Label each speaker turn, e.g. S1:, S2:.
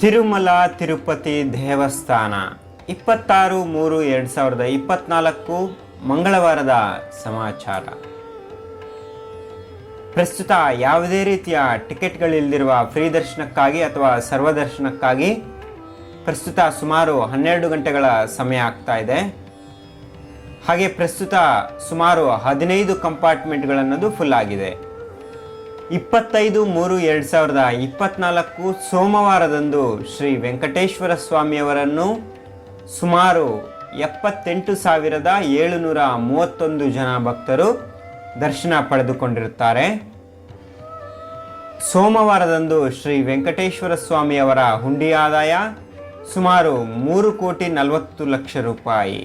S1: ತಿರುಮಲ, ತಿರುಪತಿ ದೇವಸ್ಥಾನ. ಇಪ್ಪತ್ತಾರು, ಮೂರು, ಎರಡು ಸಾವಿರದ ಇಪ್ಪತ್ನಾಲ್ಕು ಮಂಗಳವಾರದ ಸಮಾಚಾರ. ಪ್ರಸ್ತುತ ಯಾವುದೇ ರೀತಿಯ ಟಿಕೆಟ್ಗಳಿಲ್ಲದಿರುವ ಫ್ರೀ ದರ್ಶನಕ್ಕಾಗಿ ಅಥವಾ ಸರ್ವದರ್ಶನಕ್ಕಾಗಿ ಪ್ರಸ್ತುತ ಸುಮಾರು ಹನ್ನೆರಡು ಗಂಟೆಗಳ ಸಮಯ ಆಗ್ತಾ ಇದೆ. ಹಾಗೆ ಪ್ರಸ್ತುತ ಸುಮಾರು ಹದಿನೈದು ಕಂಪಾರ್ಟ್ಮೆಂಟ್ಗಳನ್ನೋದು ಫುಲ್ ಆಗಿದೆ. ಇಪ್ಪತ್ತೈದು ಮೂರು ಎರಡು ಸಾವಿರದ ಇಪ್ಪತ್ನಾಲ್ಕು ಸೋಮವಾರದಂದು ಶ್ರೀ ವೆಂಕಟೇಶ್ವರ ಸ್ವಾಮಿಯವರನ್ನು ಸುಮಾರು ಎಪ್ಪತ್ತೆಂಟು ಸಾವಿರದ ಏಳುನೂರ ಮೂವತ್ತೊಂದು ಜನ ಭಕ್ತರು ದರ್ಶನ ಪಡೆದುಕೊಂಡಿರುತ್ತಾರೆ. ಸೋಮವಾರದಂದು ಶ್ರೀ ವೆಂಕಟೇಶ್ವರ ಸ್ವಾಮಿಯವರ ಹುಂಡಿ ಆದಾಯ ಸುಮಾರು ಮೂರು ಕೋಟಿ ನಲವತ್ತು ಲಕ್ಷ ರೂಪಾಯಿ.